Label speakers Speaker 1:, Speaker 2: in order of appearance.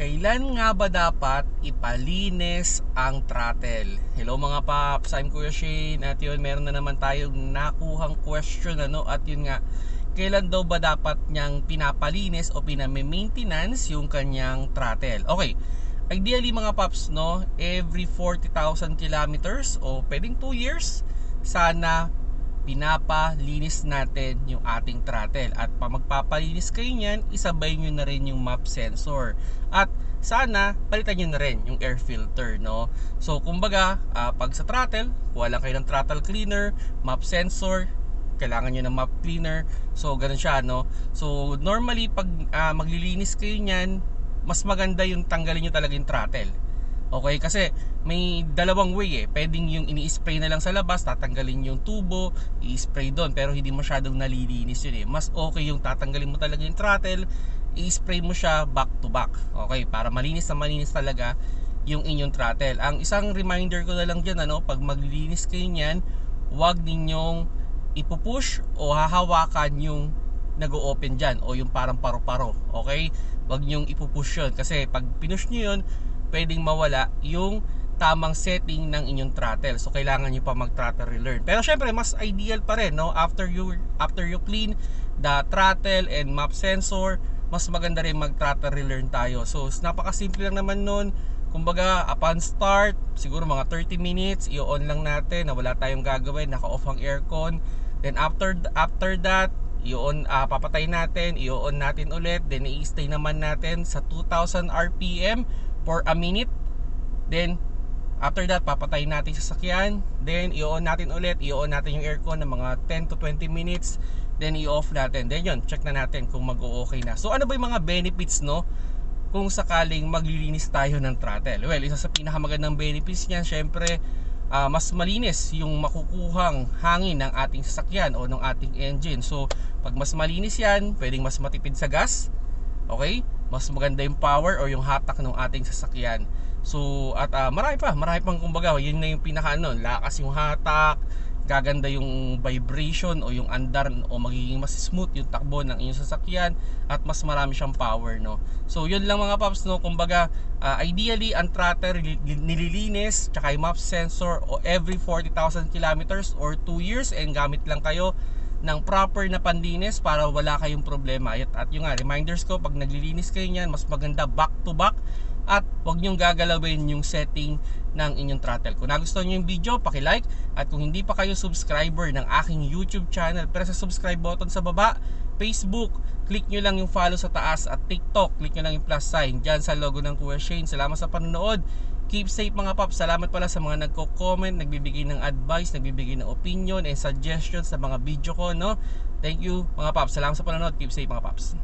Speaker 1: Kailan nga ba dapat ipalinis ang throttle? Hello mga paps, I'm Kuya Shane at yun meron na naman tayong nakuhang question ano at yun nga kailan daw ba dapat niyang pinapalinis o piname-maintenance yung kanyang throttle? Okay, ideally mga paps no, every 40,000 kilometers o pwedeng 2 years sana pinapalinis natin yung ating throttle. At pa magpapalinis kayo niyan isabay nyo na rin yung map sensor. At sana palitan nyo na rin yung air filter no? So kumbaga uh, pag sa throttle kuha lang kayo ng throttle cleaner map sensor kailangan nyo ng map cleaner. So ganun siya no? So normally pag uh, maglilinis kayo niyan mas maganda yung tanggalin nyo talaga yung throttle Okay, kasi may dalawang way eh. Pwedeng yung ini-spray na lang sa labas, tatanggalin yung tubo, i-spray doon, pero hindi masyadong nalilinis yun eh. Mas okay yung tatanggalin mo talaga yung throttle, i-spray mo siya back to back. Okay, para malinis na malinis talaga yung inyong throttle. Ang isang reminder ko na lang dyan, ano, pag maglilinis kayo niyan, huwag ninyong ipupush o hahawakan yung nag-open dyan o yung parang paro-paro. Okay? Huwag nyong ipupush yun kasi pag pinush nyo yun, pwedeng mawala yung tamang setting ng inyong throttle. So kailangan niyo pa mag-throttle relearn. Pero syempre mas ideal pa rin no after you after you clean the throttle and map sensor, mas maganda rin mag-throttle relearn tayo. So napakasimple lang naman nun. Kumbaga upon start, siguro mga 30 minutes, i-on lang natin na wala tayong gagawin, naka-off ang aircon. Then after after that, i-on uh, papatay natin, i-on natin ulit, then i-stay naman natin sa 2000 RPM for a minute. Then, after that, papatayin natin sa sakyan. Then, i-on natin ulit. I-on natin yung aircon ng mga 10 to 20 minutes. Then, i-off natin. Then, yun, check na natin kung mag-okay na. So, ano ba yung mga benefits, no? Kung sakaling maglilinis tayo ng throttle. Well, isa sa pinakamagandang benefits niyan, syempre, uh, mas malinis yung makukuhang hangin ng ating sasakyan o ng ating engine. So, pag mas malinis yan, pwedeng mas matipid sa gas. Okay? Mas maganda yung power or yung hatak ng ating sasakyan. So at uh, marami pa, marami pang kumbaga, yun na yung pinaka ano, lakas yung hatak, gaganda yung vibration o yung andar o magiging mas smooth yung takbo ng inyong sasakyan at mas marami siyang power no. So yun lang mga paps no, kumbaga uh, ideally ang throttle nililinis tsaka yung map sensor o every 40,000 kilometers or 2 years and gamit lang kayo ng proper na panlinis para wala kayong problema. At, at yung nga, reminders ko, pag naglilinis kayo niyan, mas maganda back to back at huwag nyong gagalawin yung setting ng inyong throttle. Kung nagustuhan nyo yung video, paki-like at kung hindi pa kayo subscriber ng aking YouTube channel, press sa subscribe button sa baba, Facebook, click nyo lang yung follow sa taas at TikTok, click nyo lang yung plus sign dyan sa logo ng Kuya Shane. Salamat sa panonood. Keep safe mga paps. Salamat pala sa mga nagko-comment, nagbibigay ng advice, nagbibigay ng opinion and suggestions sa mga video ko, no? Thank you mga paps. Salamat sa panonood. Keep safe mga paps.